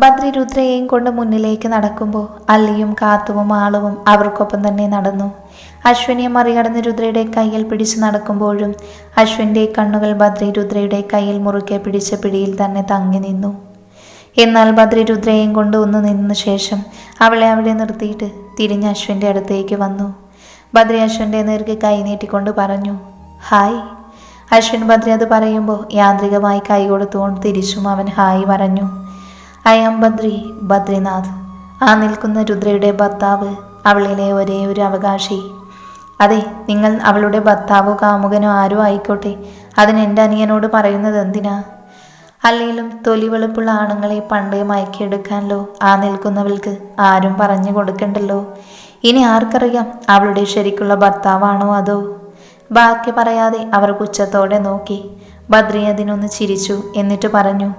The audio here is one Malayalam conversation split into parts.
ബദ്രി രുദ്രയെയും കൊണ്ട് മുന്നിലേക്ക് നടക്കുമ്പോൾ അല്ലിയും കാത്തുവും ആളുവും അവർക്കൊപ്പം തന്നെ നടന്നു. അശ്വിനിയെ മറികടന്ന് രുദ്രയുടെ കയ്യിൽ പിടിച്ചു നടക്കുമ്പോഴും അശ്വിന്റെ കണ്ണുകൾ ബദ്രി രുദ്രയുടെ കയ്യിൽ മുറുക്കെ പിടിച്ച പിടിയിൽ തന്നെ തങ്ങി നിന്നു. എന്നാൽ ബദ്രി രുദ്രയെയും കൊണ്ട് ഒന്ന് നിന്ന ശേഷം അവളെ അവിടെ നിർത്തിയിട്ട് തിരിഞ്ഞ് അശ്വിന്റെ അടുത്തേക്ക് വന്നു. ബദ്രി അശ്വിന്റെ നേർക്ക് കൈ നീട്ടിക്കൊണ്ട് പറഞ്ഞു ഹായ്. അശ്വിൻ ബദ്രി അത് പറയുമ്പോൾ യാന്ത്രികമായി കൈ കൊടുത്തുകൊണ്ട് തിരിച്ചും അവൻ ഹായ് പറഞ്ഞു. I am Badri Badrinath. ആ നിൽക്കുന്ന രുദ്രയുടെ ഭർത്താവ് അവളിലെ ഒരേ ഒരു അവകാശി. അതെ നിങ്ങൾ അവളുടെ ഭർത്താവോ കാമുകനോ ആരോ ആയിക്കോട്ടെ. അതിന് എന്റെ അനിയനോട് പറയുന്നത് എന്തിനാ? അല്ലെങ്കിലും തൊലി വെളുപ്പുള്ള ആണുങ്ങളെ പണ്ടേ മയക്കിയെടുക്കാനല്ലോ ആ നിൽക്കുന്നവൾക്ക് ആരും പറഞ്ഞു കൊടുക്കണ്ടല്ലോ. ഇനി ആർക്കറിയാം അവളുടെ ശരിക്കുള്ള ഭർത്താവാണോ അതോ? ബാക്കി പറയാതെ അവർ പുച്ഛത്തോടെ നോക്കി. ബദ്രി അതിനൊന്ന് ചിരിച്ചു എന്നിട്ട് പറഞ്ഞു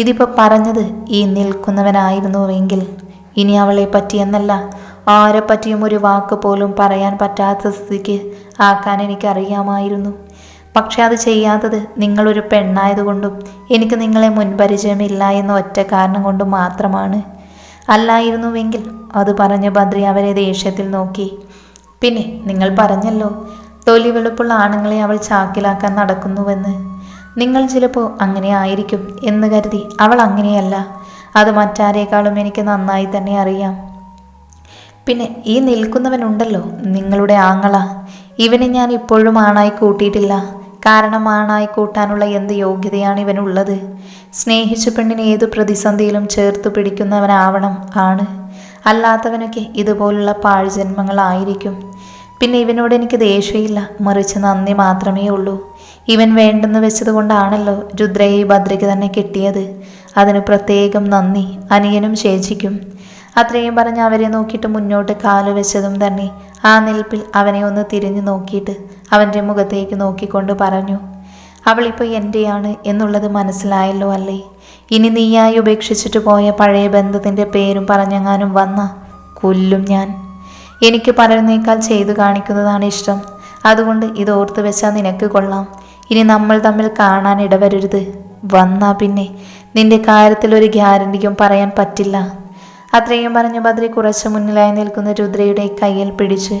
ഇതിപ്പോ പറഞ്ഞത് ഈ നിൽക്കുന്നവനായിരുന്നുവെങ്കിൽ ഇനി അവളെ പറ്റിയെന്നല്ല ആരെ പറ്റിയും ഒരു വാക്ക് പോലും പറയാൻ പറ്റാത്ത സ്ഥിതിക്ക് ആക്കാൻ എനിക്കറിയാമായിരുന്നു. പക്ഷെ അത് ചെയ്യാത്തത് നിങ്ങളൊരു പെണ്ണായതുകൊണ്ടും എനിക്ക് നിങ്ങളെ മുൻപരിചയമില്ല എന്ന ഒറ്റ കാരണം കൊണ്ടും മാത്രമാണ്. അല്ലായിരുന്നുവെങ്കിൽ അത് പറഞ്ഞ് ബദ്രി അവരെ ദേഷ്യത്തിൽ നോക്കി. പിന്നെ നിങ്ങൾ പറഞ്ഞല്ലോ തൊലി വെളുപ്പുള്ള ആണുങ്ങളെ അവൾ ചാക്കിലാക്കാൻ നടക്കുന്നുവെന്ന്. നിങ്ങൾ ചിലപ്പോൾ അങ്ങനെ ആയിരിക്കും എന്ന് കരുതി അവൾ അങ്ങനെയല്ല. അത് മറ്റാരേക്കാളും എനിക്ക് നന്നായി തന്നെ അറിയാം. പിന്നെ ഈ നിൽക്കുന്നവനുണ്ടല്ലോ നിങ്ങളുടെ ആങ്ങള. ഇവനെ ഞാൻ ഇപ്പോഴും ആണായി കൂട്ടിയിട്ടില്ല. കാരണം ആണായി കൂട്ടാനുള്ള എന്ത് യോഗ്യതയാണ് ഇവനുള്ളത്? സ്നേഹിച്ച പെണ്ണിനെ ഏതു പ്രതിസന്ധിയിലും ചേർത്ത് പിടിക്കുന്നവനാവണം ആണ്. അല്ലാത്തവനൊക്കെ ഇതുപോലുള്ള പാഴ്ജന്മങ്ങളായിരിക്കും. പിന്നെ ഇവനോട് എനിക്ക് ദേഷ്യമില്ല മറിച്ച് നന്ദി മാത്രമേ ഉള്ളൂ. ഇവൻ വേണ്ടെന്ന് വെച്ചതുകൊണ്ടാണല്ലോ രുദ്രയെ ഭദ്രയ്ക്ക് തന്നെ കിട്ടിയത്. അതിന് പ്രത്യേകം നന്ദി. അനിയനും ശേഷിക്കും അത്രയും പറഞ്ഞ് അവരെ നോക്കിയിട്ട് മുന്നോട്ട് കാൽ വെച്ചതും തന്നെ ആ നിൽപ്പിൽ അവനെ ഒന്ന് തിരിഞ്ഞു നോക്കിയിട്ട് അവന്റെ മുഖത്തേക്ക് നോക്കിക്കൊണ്ട് പറഞ്ഞു അവളിപ്പോൾ എന്റെയാണ് എന്നുള്ളത് മനസ്സിലായല്ലോ അല്ലേ? ഇനി നീയായി ഉപേക്ഷിച്ചിട്ട് പോയ പഴയ ബന്ധത്തിന്റെ പേരും പറഞ്ഞെങ്ങാനും വന്ന കൊല്ലും ഞാൻ. എനിക്ക് പലരുന്നേക്കാൾ ചെയ്തു കാണിക്കുന്നതാണ് ഇഷ്ടം. അതുകൊണ്ട് ഇത് ഓർത്ത് വെച്ചാൽ നിനക്ക് കൊള്ളാം. ഇനി നമ്മൾ തമ്മിൽ കാണാൻ ഇടവരരുത്. വന്നാ പിന്നെ നിന്റെ കാര്യത്തിൽ ഒരു ഗ്യാരണ്ടിക്കും പറയാൻ പറ്റില്ല. അത്രയും പറഞ്ഞ് ബദ്രി കുറച്ച് മുന്നിലായി നിൽക്കുന്ന രുദ്രയുടെ കയ്യിൽ പിടിച്ച്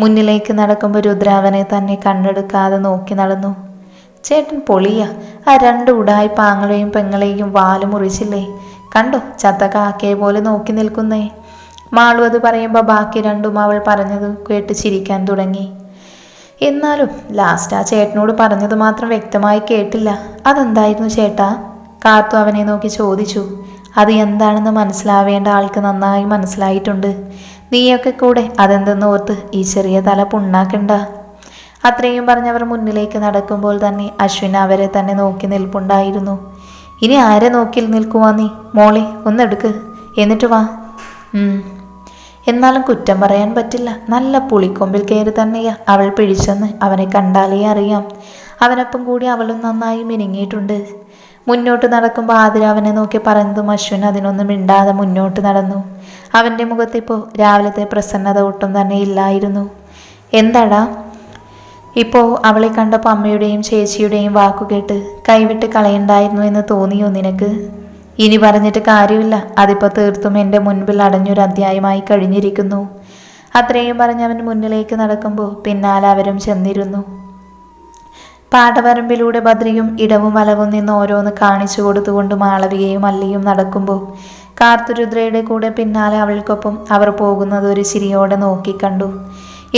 മുന്നിലേക്ക് നടക്കുമ്പോൾ രുദ്ര അവനെ തന്നെ കണ്ണെടുക്കാതെ നോക്കി നടന്നു. ചേട്ടൻ പൊളിയ. ആ രണ്ട് ഉടായി പാങ്ങളെയും പെങ്ങളെയും വാൽ മുറിച്ചില്ലേ? കണ്ടോ ചത്ത കാക്കയെ പോലെ നോക്കി നിൽക്കുന്നേ. മാളു അത് പറയുമ്പോൾ ബാക്കി രണ്ടും അവൾ പറഞ്ഞത് കേട്ട് ചിരിക്കാൻ തുടങ്ങി. എന്നാലും ലാസ്റ്റ് ആ ചേട്ടനോട് പറഞ്ഞത് മാത്രം വ്യക്തമായി കേട്ടില്ല. അതെന്തായിരുന്നു ചേട്ടാ? കാത്തു അവനെ നോക്കി ചോദിച്ചു. അത് എന്താണെന്ന് മനസ്സിലാവേണ്ട ആൾക്ക് നന്നായി മനസ്സിലായിട്ടുണ്ട്. നീയൊക്കെ കൂടെ അതെന്തെന്ന് ഓർത്ത് ഈ ചെറിയ തല പുണ്ണാക്കണ്ട. അത്രയും പറഞ്ഞവർ മുന്നിലേക്ക് നടക്കുമ്പോൾ തന്നെ അശ്വിൻ അവരെ തന്നെ നോക്കി നിൽപ്പുണ്ടായിരുന്നു. ഇനി ആരെ നോക്കി നിൽക്കുവാ നീ? മോളെ ഒന്നെടുക്ക്. എന്നിട്ട് വാ. എന്നാലും കുറ്റം പറയാൻ പറ്റില്ല. നല്ല പുളിക്കൊമ്പിൽ കയറി തന്നെയാ അവൾ പിടിച്ചെന്ന് അവനെ കണ്ടാലേ അറിയാം. അവനൊപ്പം കൂടി അവളും നന്നായി മിനുങ്ങിയിട്ടുണ്ട്. മുന്നോട്ട് നടക്കുമ്പോൾ ആതിര അവനെ നോക്കി പറഞ്ഞതും അശ്വിൻ അതിനൊന്നും മിണ്ടാതെ മുന്നോട്ട് നടന്നു. അവന്റെ മുഖത്തിപ്പോൾ രാവിലത്തെ പ്രസന്നത ഒട്ടും തന്നെ ഇല്ലായിരുന്നു. എന്താടാ? ഇപ്പോൾ അവളെ കണ്ടപ്പോൾ അമ്മയുടെയും ചേച്ചിയുടെയും വാക്കുകേട്ട് കൈവിട്ട് കളയണ്ടായിരുന്നു എന്ന് തോന്നിയോ നിനക്ക്? ഇനി പറഞ്ഞിട്ട് കാര്യമില്ല. അതിപ്പോൾ തീർത്തും എന്റെ മുൻപിൽ അടഞ്ഞൊരു അധ്യായമായി കഴിഞ്ഞിരിക്കുന്നു. അത്രയും പറഞ്ഞ് അവൻ മുന്നിലേക്ക് നടക്കുമ്പോൾ പിന്നാലെ അവരും ചെന്നിരുന്നു. പാടവരമ്പിലൂടെ ബദ്രിയും ഇടവും വലവും നിന്ന് ഓരോന്ന് കാണിച്ചു കൊടുത്തുകൊണ്ട് മാളവികയും അല്ലിയും നടക്കുമ്പോൾ കാർത്തുരുദ്രയുടെ കൂടെ പിന്നാലെ അവൾക്കൊപ്പം അവർ പോകുന്നത് ഒരു ചിരിയോടെ നോക്കിക്കണ്ടു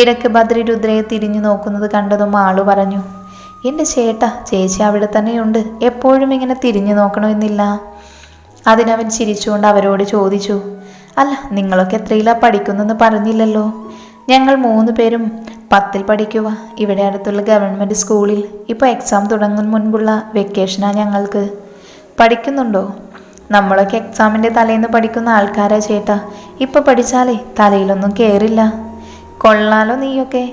ഇടയ്ക്ക് ബദ്രി രുദ്രയെ തിരിഞ്ഞു നോക്കുന്നത് കണ്ടതും ആളു പറഞ്ഞു എന്റെ ചേട്ടാ ചേച്ചി അവിടെ തന്നെയുണ്ട്. എപ്പോഴും ഇങ്ങനെ തിരിഞ്ഞു നോക്കണമെന്നില്ല. അതിനവൻ ചിരിച്ചുകൊണ്ട് അവരോട് ചോദിച്ചു അല്ല നിങ്ങളൊക്കെ എത്രയിലാ പഠിക്കുന്നെന്ന് പറഞ്ഞില്ലല്ലോ. ഞങ്ങൾ മൂന്ന് പേരും പത്തിൽ പഠിക്കുക. ഇവിടെ അടുത്തുള്ള ഗവൺമെന്റ് സ്കൂളിൽ ഇപ്പോൾ എക്സാം തുടങ്ങും മുൻപുള്ള വെക്കേഷനാണ് ഞങ്ങൾക്ക്. പഠിക്കുന്നുണ്ടോ? നമ്മളൊക്കെ എക്സാമിന്റെ തലേന്ന് പഠിക്കുന്ന ആൾക്കാരാ ചേട്ടാ. ഇപ്പോൾ പഠിച്ചാലേ തലയിലൊന്നും കയറില്ല കൊള്ളാലോ നീയൊക്കെ.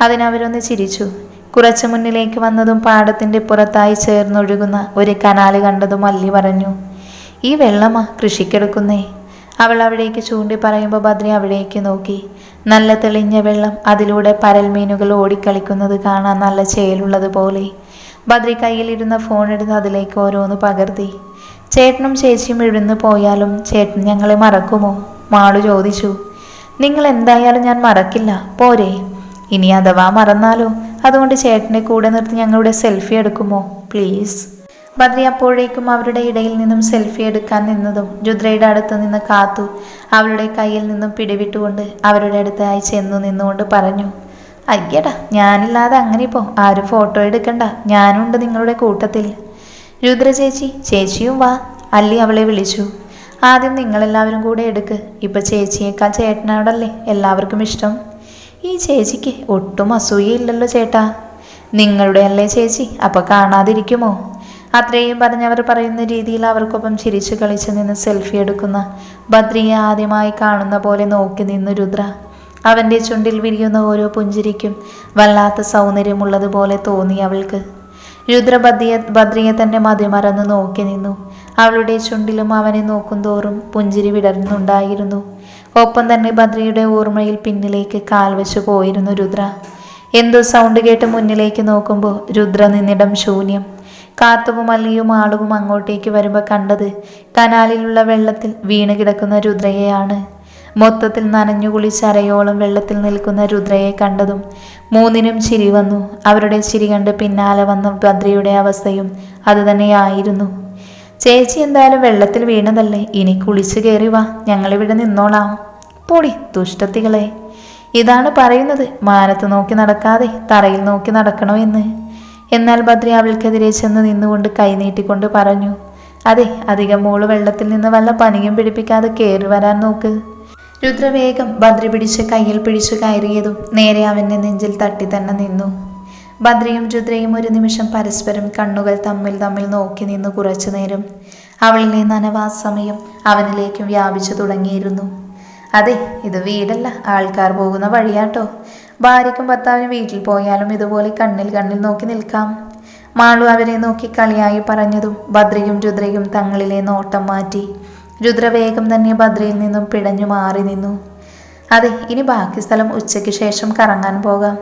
അതിനവരൊന്ന് ചിരിച്ചു. കുറച്ച് മുന്നിലേക്ക് വന്നതും പാടത്തിന്റെ പുറത്തായി ചേർന്നൊഴുകുന്ന ഒരു കനാല് കണ്ടതും മല്ലി പറഞ്ഞു ഈ വെള്ളമാ കൃഷിക്കെടുക്കുന്നേ? അവൾ അവിടേക്ക് ചൂണ്ടി പറയുമ്പോൾ ബദ്രി അവിടേക്ക് നോക്കി. നല്ല തെളിഞ്ഞ വെള്ളം അതിലൂടെ പരൽമീനുകൾ ഓടിക്കളിക്കുന്നത് കാണാൻ നല്ല ചേലുള്ളത് പോലെ. ബദ്രി കയ്യിലിരുന്ന ഫോൺ എടുത്ത് അതിലേക്ക് ഓരോന്ന് പകർത്തി. ചേട്ടനും ചേച്ചിയും ഇഴുന്ന് പോയാലും ചേട്ടൻ ഞങ്ങളെ മറക്കുമോ? മാളു ചോദിച്ചു. നിങ്ങൾ എന്തായാലും ഞാൻ മറക്കില്ല. പോരെ. ഇനി അഥവാ മറന്നാലോ? അതുകൊണ്ട് ചേട്ടനെ കൂടെ നിർത്തി ഞങ്ങളുടെ സെൽഫി എടുക്കുമോ? പ്ലീസ്. ബദ്രി അപ്പോഴേക്കും അവരുടെ ഇടയിൽ നിന്നും സെൽഫി എടുക്കാൻ നിന്നതും രുദ്രയുടെ അടുത്ത് നിന്ന് കാത്തു അവളുടെ കയ്യിൽ നിന്നും പിടിവിട്ടുകൊണ്ട് അവരുടെ അടുത്തായി ചെന്നു നിന്നുകൊണ്ട് പറഞ്ഞു അയ്യടാ ഞാനില്ലാതെ അങ്ങനെ ഇപ്പോൾ ആരും ഫോട്ടോ എടുക്കണ്ട. ഞാനുണ്ട് നിങ്ങളുടെ കൂട്ടത്തിൽ. രുദ്ര ചേച്ചി ചേച്ചിയും വാ. അല്ലി അവളെ വിളിച്ചു ആദ്യം നിങ്ങളെല്ലാവരും കൂടെ എടുക്ക്. ഇപ്പം ചേച്ചിയേക്കാൾ ചേട്ടനോടല്ലേ എല്ലാവർക്കും ഇഷ്ടം? ഈ ചേച്ചിക്ക് ഒട്ടും അസൂയയില്ലല്ലോ ചേട്ടാ. നിങ്ങളുടെ അല്ലേ ചേച്ചി? അപ്പോൾ കാണാതിരിക്കുമോ? അത്രയും പറഞ്ഞവർ പറയുന്ന രീതിയിൽ അവർക്കൊപ്പം ചിരിച്ചു കളിച്ചു നിന്ന് സെൽഫി എടുക്കുന്ന ബദ്രിയെ ആദ്യമായി കാണുന്ന പോലെ നോക്കി നിന്നു രുദ്ര. അവന്റെ ചുണ്ടിൽ വിരിയുന്ന ഓരോ പുഞ്ചിരിക്കും വല്ലാത്ത സൗന്ദര്യമുള്ളതുപോലെ തോന്നി അവൾക്ക്. രുദ്ര ബദ്രിയെ ബദ്രിയെ തന്നെ മതിമറന്ന് നോക്കി നിന്നു. അവളുടെ ചുണ്ടിലും അവനെ നോക്കും തോറും പുഞ്ചിരി വിടർന്നുണ്ടായിരുന്നു. ഒപ്പം തന്നെ ബദ്രിയുടെ ഓർമ്മയിൽ പിന്നിലേക്ക് കാൽവെച്ചു പോയിരുന്നു രുദ്ര. എന്തോ സൗണ്ട് കേട്ട് മുന്നിലേക്ക് നോക്കുമ്പോൾ രുദ്ര നിന്നിടം ശൂന്യം. കാത്തുവും അല്ലിയും ആളുവും അങ്ങോട്ടേക്ക് വരുമ്പോൾ കണ്ടത് കനാലിലുള്ള വെള്ളത്തിൽ വീണ് കിടക്കുന്ന രുദ്രയെയാണ്. മൊത്തത്തിൽ നനഞ്ഞു കുളിച്ചരയോളം വെള്ളത്തിൽ നിൽക്കുന്ന രുദ്രയെ കണ്ടതും മൂന്നിനും ചിരി വന്നു. അവരുടെ ചിരി കണ്ട് പിന്നാലെ വന്ന ഭദ്രയുടെ അവസ്ഥയും അതുതന്നെയായിരുന്നു ചേച്ചി എന്തായാലും വെള്ളത്തിൽ വീണതല്ലേ? ഇനി കുളിച്ചു കയറി വാ. ഞങ്ങളിവിടെ നിന്നോളാം. പൊടി ദുഷ്ടത്തികളെ. ഇതാണ് പറയുന്നത്. മാനത്ത് നോക്കി നടക്കാതെ തറയിൽ നോക്കി നടക്കണോ എന്ന്. എന്നാൽ ബദ്രി അവൾക്കെതിരെ ചെന്ന് നിന്നുകൊണ്ട് കൈനീട്ടിക്കൊണ്ട് പറഞ്ഞു അതെ അധികം മോൾ വെള്ളത്തിൽ നിന്ന് വല്ല പനിയും പിടിപ്പിക്കാതെ കയറി വരാൻ നോക്ക്. രുദ്രവേഗം ബദ്രി പിടിച്ച് കയ്യിൽ പിടിച്ചു കയറിയതും നേരെ അവന്റെ നെഞ്ചിൽ തട്ടി തന്നെ നിന്നു. ബദ്രിയും രുദ്രയും ഒരു നിമിഷം പരസ്പരം കണ്ണുകൾ തമ്മിൽ തമ്മിൽ നോക്കി നിന്നു കുറച്ചു നേരം. അവളിലെ നനവാസമയം അവനിലേക്കും വ്യാപിച്ചു തുടങ്ങിയിരുന്നു. അതെ ഇത് വീടല്ല. ആൾക്കാർ പോകുന്ന വഴിയാട്ടോ. ഭാര്യയ്ക്കും ഭർത്താവിനും വീട്ടിൽ പോയാലും ഇതുപോലെ കണ്ണിൽ കണ്ണിൽ നോക്കി നിൽക്കാം. മാളു അവരെ നോക്കി കളിയായി പറഞ്ഞതും ഭദ്രയും രുദ്രയും തങ്ങളിലെ നോട്ടം മാറ്റി. രുദ്ര വേഗം തന്നെ ഭദ്രയിൽ നിന്നും പിടഞ്ഞു മാറി നിന്നു. അതെ ഇനി ബാക്കി സ്ഥലം ഉച്ചയ്ക്ക് ശേഷം കറങ്ങാൻ പോകാം.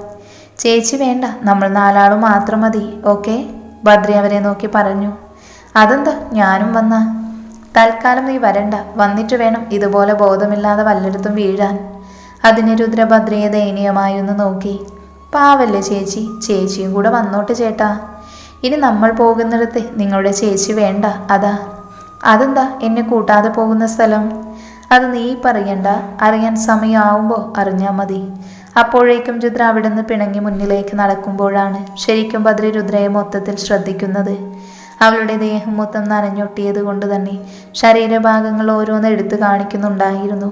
ചേച്ചി വേണ്ട നമ്മൾ നാലാളും മാത്രം മതി ഓക്കെ? ഭദ്രി അവരെ നോക്കി പറഞ്ഞു. അതെന്താ ഞാനും വന്ന? തൽക്കാലം നീ വരണ്ട. വന്നിട്ട് വേണം ഇതുപോലെ ബോധമില്ലാതെ വല്ലയിടത്തും വീഴാൻ. അതിന് രുദ്രഭദ്രയെ ദയനീയമായി ഒന്ന് നോക്കി. പാവല്ലേ ചേച്ചി? ചേച്ചിയും കൂടെ വന്നോട്ട് ചേട്ടാ. ഇനി നമ്മൾ പോകുന്നിടത്ത് നിങ്ങളുടെ ചേച്ചി വേണ്ട അതാ. അതെന്താ എന്നെ കൂട്ടാതെ പോകുന്ന സ്ഥലം? അത് നീ പറയണ്ട. അറിയാൻ സമയമാവുമ്പോൾ അറിഞ്ഞാൽ മതി. അപ്പോഴേക്കും രുദ്ര അവിടെ നിന്ന് പിണങ്ങി മുന്നിലേക്ക് നടക്കുമ്പോഴാണ് ശരിക്കും ഭദ്ര രുദ്രയെ മൊത്തത്തിൽ ശ്രദ്ധിക്കുന്നത്. അവളുടെ ദേഹം മൊത്തം നനഞ്ഞൊട്ടിയത് കൊണ്ട് തന്നെ ശരീരഭാഗങ്ങൾ ഓരോന്ന് എടുത്തു കാണിക്കുന്നുണ്ടായിരുന്നു.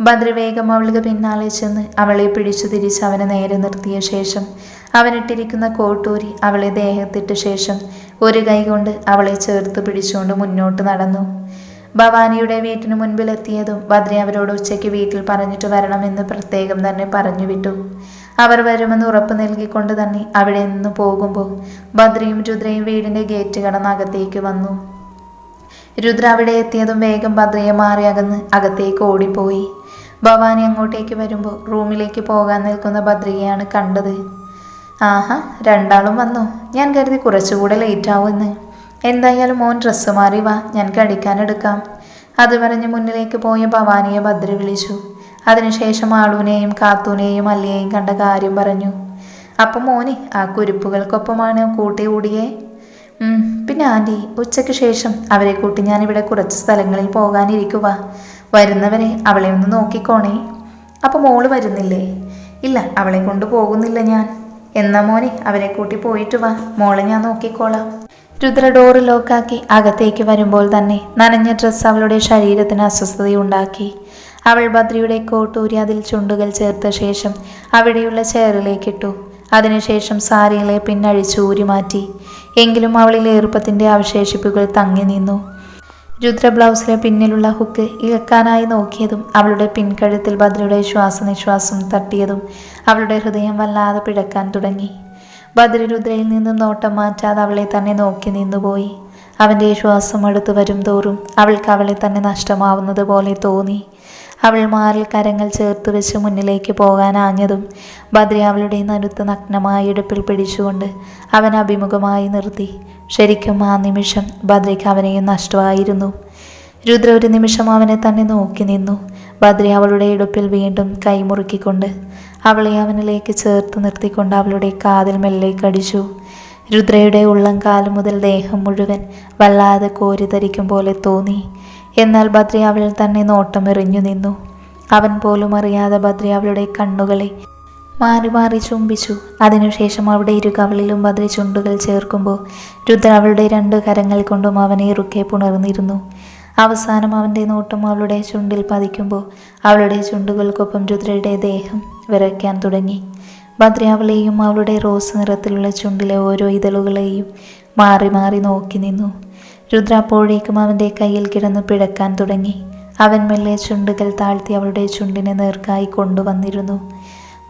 ബദ്രി വേഗം അവൾക്ക് പിന്നാലെ ചെന്ന് അവളെ പിടിച്ചു തിരിച്ച് അവനെ നേരെ നിർത്തിയ ശേഷം അവനിട്ടിരിക്കുന്ന കോട്ടൂരി അവളെ ദേഹത്തിട്ട ശേഷം ഒരു കൈ കൊണ്ട് അവളെ ചേർത്ത് പിടിച്ചുകൊണ്ട് മുന്നോട്ട് നടന്നു. ഭവാനിയുടെ വീട്ടിന് മുൻപിലെത്തിയതും ബദ്രി അവരോട് ഉച്ചയ്ക്ക് വീട്ടിൽ പറഞ്ഞിട്ട് വരണമെന്ന് പ്രത്യേകം തന്നെ പറഞ്ഞു വിട്ടു അവർ വരുമെന്ന് ഉറപ്പ് നൽകിക്കൊണ്ട് തന്നെ അവിടെ നിന്ന് പോകുമ്പോൾ ഭദ്രയും രുദ്രയും വീടിന്റെ ഗേറ്റ് കടന്ന് അകത്തേക്ക് വന്നു. രുദ്ര അവിടെ എത്തിയതും വേഗം ഭദ്രയെ മാറി അകന്ന് അകത്തേക്ക് ഓടിപ്പോയി. ഭവാനി അങ്ങോട്ടേക്ക് വരുമ്പോൾ റൂമിലേക്ക് പോകാൻ നിൽക്കുന്ന ഭദ്രയെയാണ് കണ്ടത്. ആഹാ രണ്ടാളും വന്നു. ഞാൻ കരുതി കുറച്ചുകൂടെ ലേറ്റ് ആവുമെന്ന്. എന്തായാലും മോൻ ഡ്രസ്സ് മാറി വാ. ഞാൻ കടിക്കാനെടുക്കാം അത് പറഞ്ഞ് മുന്നിലേക്ക് പോയ ഭവാനിയെ ഭദ്ര വിളിച്ചു. അതിനുശേഷം ആളൂനെയും കാത്തൂനെയും അല്ലിയെയും കണ്ട കാര്യം പറഞ്ഞു. അപ്പം മോനെ ആ കുരുപ്പുകൾക്കൊപ്പമാണ് കൂട്ടി കൂടിയേ ഉം, പിന്നെ ആന്റി ഉച്ചയ്ക്ക് ശേഷം അവരെ കൂട്ടി ഞാനിവിടെ കുറച്ച് സ്ഥലങ്ങളിൽ പോകാനിരിക്കുക വരുന്നവരെ അവളെ ഒന്ന് നോക്കിക്കോണേ. അപ്പോൾ മോൾ വരുന്നില്ലേ? ഇല്ല അവളെ കൊണ്ട് പോകുന്നില്ല ഞാൻ. എന്നാ മോനെ അവരെ കൂട്ടി പോയിട്ട് വാ. മോളെ ഞാൻ നോക്കിക്കോളാം. രുദ്ര ഡോറ് ലോക്കാക്കി അകത്തേക്ക് വരുമ്പോൾ തന്നെ നനഞ്ഞ ഡ്രസ്സ് അവളുടെ ശരീരത്തിന് അസ്വസ്ഥതയുണ്ടാക്കി. അവൾ ബദ്രിയുടെ കോട്ടൂരി അതിൽ ചുണ്ടുകൾ ചേർത്ത ശേഷം അവിടെയുള്ള ചെയറിലേക്കിട്ടു. അതിനുശേഷം സാരികളെ പിന്നഴിച്ചു ഊരി മാറ്റി എങ്കിലും അവളിൽ ഈർപ്പത്തിന്റെ അവശേഷിപ്പുകൾ തങ്ങി നിന്നു. രുദ്ര ബ്ലൗസിലെ പിന്നിലുള്ള ഹുക്ക് ഇളക്കാനായി നോക്കിയതും അവളുടെ പിൻകഴുത്തിൽ ഭദ്രയുടെ ശ്വാസനിശ്വാസം തട്ടിയതും അവളുടെ ഹൃദയം വല്ലാതെ പിടക്കാൻ തുടങ്ങി. ഭദ്ര രുദ്രയിൽ നിന്നും നോട്ടം മാറ്റാതെ അവളെ തന്നെ നോക്കി നിന്നുപോയി. അവന്റെ ശ്വാസം അടുത്തു വരും തോറും അവൾക്ക് അവളെ തന്നെ നഷ്ടമാവുന്നത് പോലെ തോന്നി. അവൾ മാറിൽ കരങ്ങൾ ചേർത്ത് വെച്ച് മുന്നിലേക്ക് പോകാൻ ആഞ്ഞതും ബദ്രി അവളുടെ നരുത്ത് നഗ്നമായ ഇടുപ്പിൽ പിടിച്ചുകൊണ്ട് അവൻ അഭിമുഖമായി നിർത്തി. ശരിക്കും ആ നിമിഷം ബദ്രിക്ക് അവനെയും നഷ്ടമായിരുന്നു. രുദ്ര ഒരു നിമിഷം അവനെ തന്നെ നോക്കി നിന്നു. ബദ്രി അവളുടെ ഇടുപ്പിൽ വീണ്ടും കൈമുറുക്കിക്കൊണ്ട് അവളെ അവനിലേക്ക് ചേർത്ത് നിർത്തിക്കൊണ്ട് അവളുടെ കാതിൽ മെല്ലെ കടിച്ചു രുദ്രയുടെ ഉള്ളം കാലം മുതൽ ദേഹം മുഴുവൻ വല്ലാതെ കോരിതരിക്കും പോലെ തോന്നി. എന്നാൽ ബദ്രി അവളിൽ തന്നെ നോട്ടമെറിഞ്ഞു നിന്നു. അവൻ പോലും അറിയാതെ ബദ്രി അവളുടെ കണ്ണുകളെ മാറി മാറി ചുംബിച്ചു. അതിനുശേഷം അവിടെ ഇരു കവളിലും ബദ്രി ചുണ്ടുകൾ ചേർക്കുമ്പോൾ രുദ്ര അവളുടെ രണ്ട് കരങ്ങൾ കൊണ്ടും അവനെ ഇറുക്കെ പുണർന്നിരുന്നു. അവസാനം അവന്റെ നോട്ടം അവളുടെ ചുണ്ടിൽ പതിക്കുമ്പോൾ അവളുടെ ചുണ്ടുകൾക്കൊപ്പം രുദ്രയുടെ ദേഹം വിറയ്ക്കാൻ തുടങ്ങി. ബദ്രി അവളെയും അവളുടെ റോസ് നിറത്തിലുള്ള ചുണ്ടിലെ ഓരോ ഇതളുകളെയും മാറി മാറി നോക്കി നിന്നു. രുദ്ര അപ്പോഴേക്കും അവന്റെ കയ്യിൽ കിടന്ന് പിഴക്കാൻ തുടങ്ങി. അവൻ മെല്ലെ ചുണ്ടുകൾ താഴ്ത്തി അവളുടെ ചുണ്ടിനെ നേർക്കായി കൊണ്ടുവന്നിരുന്നു.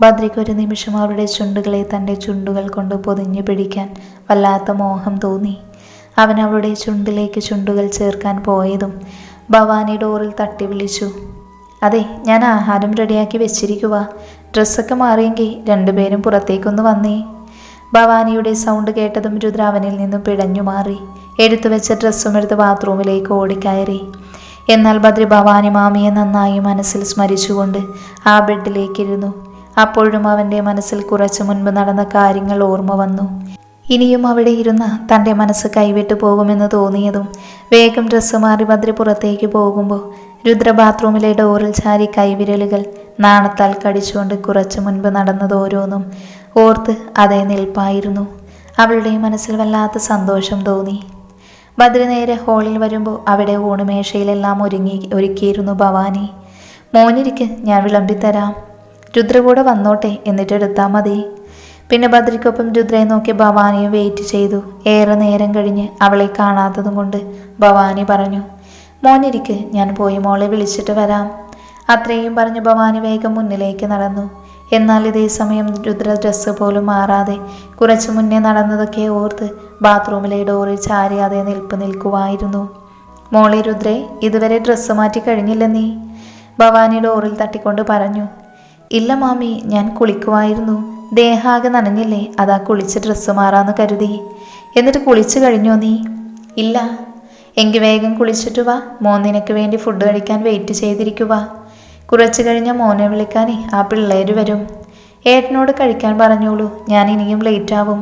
ഭദ്രയ്ക്ക് ഒരു നിമിഷം അവളുടെ ചുണ്ടുകളെ തന്റെ ചുണ്ടുകൾ കൊണ്ട് പൊതിഞ്ഞു പിടിക്കാൻ വല്ലാത്ത മോഹം തോന്നി. അവൻ അവളുടെ ചുണ്ടിലേക്ക് ചുണ്ടുകൾ ചേർക്കാൻ പോയതും ഭവാനി ഡോറിൽ തട്ടി വിളിച്ചു. അതെ ഞാൻ ആഹാരം റെഡിയാക്കി വെച്ചിരിക്കുക ഡ്രസ്സൊക്കെ മാറിയെങ്കിൽ രണ്ടുപേരും പുറത്തേക്കൊന്ന് വന്നേ. ഭവാനിയുടെ സൗണ്ട് കേട്ടതും രുദ്രാവനിൽ നിന്നും പിടഞ്ഞു മാറി. എടുത്തു വെച്ച ഡ്രസ്സും എടുത്ത് ബാത്റൂമിലേക്ക് ഓടിക്കയറി. എന്നാൽ ബദ്രി ഭവാനി മാമിയെ നന്നായി മനസ്സിൽ സ്മരിച്ചുകൊണ്ട് ആ ബെഡിലേക്കിരുന്നു. അപ്പോഴും അവന്റെ മനസ്സിൽ കുറച്ചു മുൻപ് നടന്ന കാര്യങ്ങൾ ഓർമ്മ വന്നു. ഇനിയും അവിടെ ഇരുന്ന തന്റെ മനസ്സ് കൈവിട്ടു പോകുമെന്ന് തോന്നിയതും വേഗം ഡ്രസ്സ് മാറി ബദ്രി പുറത്തേക്ക് പോകുമ്പോൾ രുദ്ര ബാത്റൂമിലെ ഡോറിൽ ചാരി കൈവിരലുകൾ നാണത്താൽ കടിച്ചുകൊണ്ട് കുറച്ചു മുൻപ് നടന്നത് ഓരോന്നും ഓർത്ത് അതേ നിൽപ്പായിരുന്നു. അവളുടെ മനസ്സിൽ വല്ലാത്ത സന്തോഷം തോന്നി. ബദ്രി നേരെ ഹോളിൽ വരുമ്പോൾ അവിടെ ഊണുമേശയിലെല്ലാം ഒരുങ്ങി ഒരുക്കിയിരുന്നു ഭവാനി. മോനിരിക്ക് ഞാൻ വിളമ്പിത്തരാം. രുദ്ര കൂടെ വന്നോട്ടെ എന്നിട്ട് എടുത്താൽ മതി. പിന്നെ ബദ്രിക്കൊപ്പം രുദ്രയെ നോക്കി ഭവാനിയും വെയിറ്റ് ചെയ്തു. ഏറെ നേരം കഴിഞ്ഞ് അവളെ കാണാത്തതും കൊണ്ട് ഭവാനി പറഞ്ഞു മോനിരിക്ക് ഞാൻ പോയി മോളെ വിളിച്ചിട്ട് വരാം. അത്രയും പറഞ്ഞ് ഭവാനി വേഗം മുന്നിലേക്ക് നടന്നു. എന്നാൽ ഇതേ സമയം രുദ്ര ഡ്രസ്സ് പോലും മാറാതെ കുറച്ചു മുന്നേ നടന്നതൊക്കെ ഓർത്ത് ബാത്റൂമിലെ ഡോറിൽ ചാരിയാതെ നിൽപ്പ് നിൽക്കുമായിരുന്നു മോളെ രുദ്രേ ഇതുവരെ ഡ്രസ്സ് മാറ്റി കഴിഞ്ഞില്ല നീ? ഭവാനി ഡോറിൽ തട്ടിക്കൊണ്ട് പറഞ്ഞു. ഇല്ല മാമി ഞാൻ കുളിക്കുമായിരുന്നു ദേഹാകെ നനഞ്ഞില്ലേ അതാ കുളിച്ച് ഡ്രസ്സ് മാറാന്ന് കരുതി. എന്നിട്ട് കുളിച്ചു കഴിഞ്ഞോ നീ? ഇല്ല. എങ്കിൽ വേഗം കുളിച്ചിട്ട് വാ. മോൻ നിനക്ക് വേണ്ടി ഫുഡ് കഴിക്കാൻ വെയിറ്റ് ചെയ്തിരിക്കുക കുറച്ച് കഴിഞ്ഞ മോനെ വിളിക്കാനേ ആ പിള്ളേര് വരും. ഏട്ടനോട് കഴിക്കാൻ പറഞ്ഞോളൂ ഞാൻ ഇനിയും ലേറ്റ് ആവും.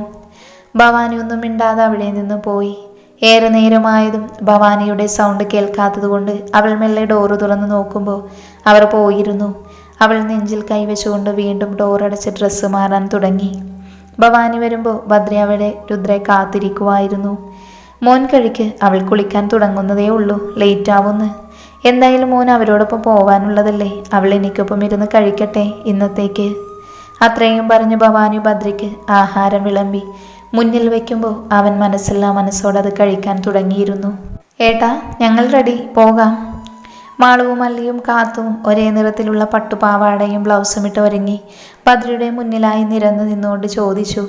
ഭവാനി ഒന്നും മിണ്ടാതെ അവിടെ നിന്ന് പോയി. ഏറെ നേരമായതും ഭവാനിയുടെ സൗണ്ട് കേൾക്കാത്തതുകൊണ്ട് അവൾ മെല്ലെ ഡോറ് തുറന്ന് നോക്കുമ്പോൾ അവർ പോയിരുന്നു. അവൾ നെഞ്ചിൽ കൈവച്ചുകൊണ്ട് വീണ്ടും ഡോറടച്ച് ഡ്രസ്സ് മാറാൻ തുടങ്ങി. ഭവാനി വരുമ്പോൾ ഭദ്ര അവളെ രുദ്രെ കാത്തിരിക്കുമായിരുന്നു മോൻ കഴിക്ക് അവൾ കുളിക്കാൻ തുടങ്ങുന്നതേ ഉള്ളൂ ലേറ്റ് ആവുന്ന്. എന്തായാലും മോൻ അവരോടൊപ്പം പോവാനുള്ളതല്ലേ. അവൾ എനിക്കൊപ്പം ഇരുന്ന് കഴിക്കട്ടെ ഇന്നത്തേക്ക്. അത്രയും പറഞ്ഞ് ഭവാനി ഭദ്രയ്ക്ക് ആഹാരം വിളമ്പി മുന്നിൽ വയ്ക്കുമ്പോൾ അവൻ മനസ്സില്ലാ മനസ്സോടെ അത് കഴിക്കാൻ തുടങ്ങിയിരുന്നു. ഏട്ടാ ഞങ്ങൾ റെഡി. പോകാം. മാളവും മല്ലിയും കാത്തും ഒരേ നിറത്തിലുള്ള പട്ടുപാവാടയും ബ്ലൗസും ഇട്ട് ഒരുങ്ങി ഭദ്രയുടെ മുന്നിലായി നിരന്നു നിന്നുകൊണ്ട് ചോദിച്ചു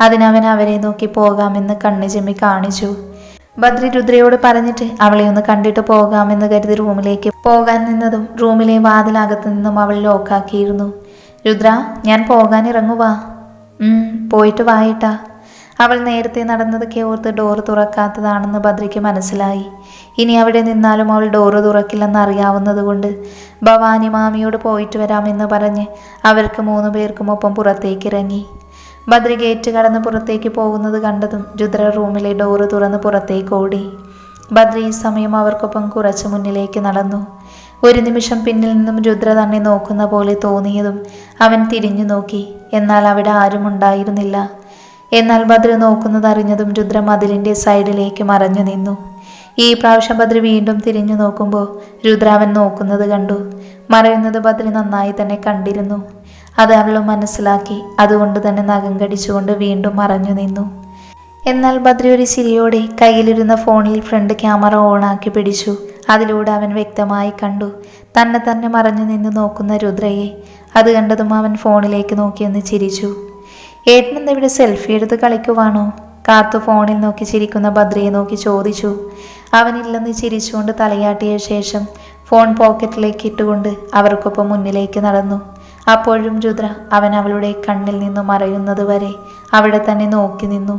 അതിനവൻ അവരെ നോക്കി പോകാമെന്ന് കണ്ണു ചെമ്മി കാണിച്ചു. ബദ്രി രുദ്രയോട് പറഞ്ഞിട്ട് അവളെ ഒന്ന് കണ്ടിട്ട് പോകാമെന്ന് കരുതി റൂമിലേക്ക് പോകാൻ നിന്നതും റൂമിലെ വാതിലകത്തു നിന്നും അവൾ ലോക്കാക്കിയിരുന്നു. രുദ്ര ഞാൻ പോകാൻ ഇറങ്ങുവാ പോയിട്ട് വായിട്ടാ അവൾ നേരത്തെ നടന്നതൊക്കെ ഓർത്ത് ഡോറ് തുറക്കാത്തതാണെന്ന് ബദ്രിക്ക് മനസ്സിലായി. ഇനി അവിടെ നിന്നാലും അവൾ ഡോറ് തുറക്കില്ലെന്ന് അറിയാവുന്നതുകൊണ്ട് ഭവാനി മാമിയോട് പോയിട്ട് വരാമെന്ന് പറഞ്ഞ് അവർക്ക് മൂന്ന് പേർക്കും ഒപ്പം പുറത്തേക്ക് ഇറങ്ങി. ബദ്രി ഗേറ്റ് കടന്ന് പുറത്തേക്ക് പോകുന്നത് കണ്ടതും രുദ്ര റൂമിലെ ഡോറ് തുറന്ന് പുറത്തേക്ക് ഓടി. ബദ്രി ഈ സമയം അവർക്കൊപ്പം കുറച്ച് മുന്നിലേക്ക് നടന്നു. ഒരു നിമിഷം പിന്നിൽ നിന്നും രുദ്ര തന്നെ നോക്കുന്ന പോലെ തോന്നിയതും അവൻ തിരിഞ്ഞു നോക്കി. എന്നാൽ അവിടെ ആരും ഉണ്ടായിരുന്നില്ല. എന്നാൽ ബദ്രി നോക്കുന്നത് അറിഞ്ഞതും രുദ്ര മതിലിന്റെ സൈഡിലേക്ക് മറഞ്ഞു നിന്നു. ഈ പ്രാവശ്യം ബദ്രി വീണ്ടും തിരിഞ്ഞു നോക്കുമ്പോൾ രുദ്ര അവൻ നോക്കുന്നത് കണ്ടു. മറയുന്നത് ബദ്രി നന്നായി തന്നെ കണ്ടിരുന്നു. അത് അവൾ മനസ്സിലാക്കി. അതുകൊണ്ട് തന്നെ നഖം കടിച്ചുകൊണ്ട് വീണ്ടും മറഞ്ഞു നിന്നു. എന്നാൽ ബദ്രി ഒരു ചിരിയോടെ കയ്യിലിരുന്ന ഫോണിൽ ഫ്രണ്ട് ക്യാമറ ഓണാക്കി പിടിച്ചു. അതിലൂടെ അവൻ വ്യക്തമായി കണ്ടു. തന്നെ തന്നെ മറഞ്ഞു നിന്ന് നോക്കുന്ന രുദ്രയെ. അത് കണ്ടതും അവൻ ഫോണിലേക്ക് നോക്കിയൊന്ന് ചിരിച്ചു. ഏട്ടനെന്താ ഇവിടെ സെൽഫി എടുത്ത് കളിക്കുവാണോ? കാത്തു ഫോണിൽ നോക്കി ചിരിക്കുന്ന ബദ്രിയെ നോക്കി ചോദിച്ചു. അവനില്ലെന്ന് ചിരിച്ചുകൊണ്ട് തലയാട്ടിയ ശേഷം ഫോൺ പോക്കറ്റിലേക്ക് ഇട്ടുകൊണ്ട് അവർക്കൊപ്പം മുന്നിലേക്ക് നടന്നു. അപ്പോഴും രുദ്ര അവൻ അവളുടെ കണ്ണിൽ നിന്നും മറയുന്നതുവരെ അവിടെ തന്നെ നോക്കി നിന്നു.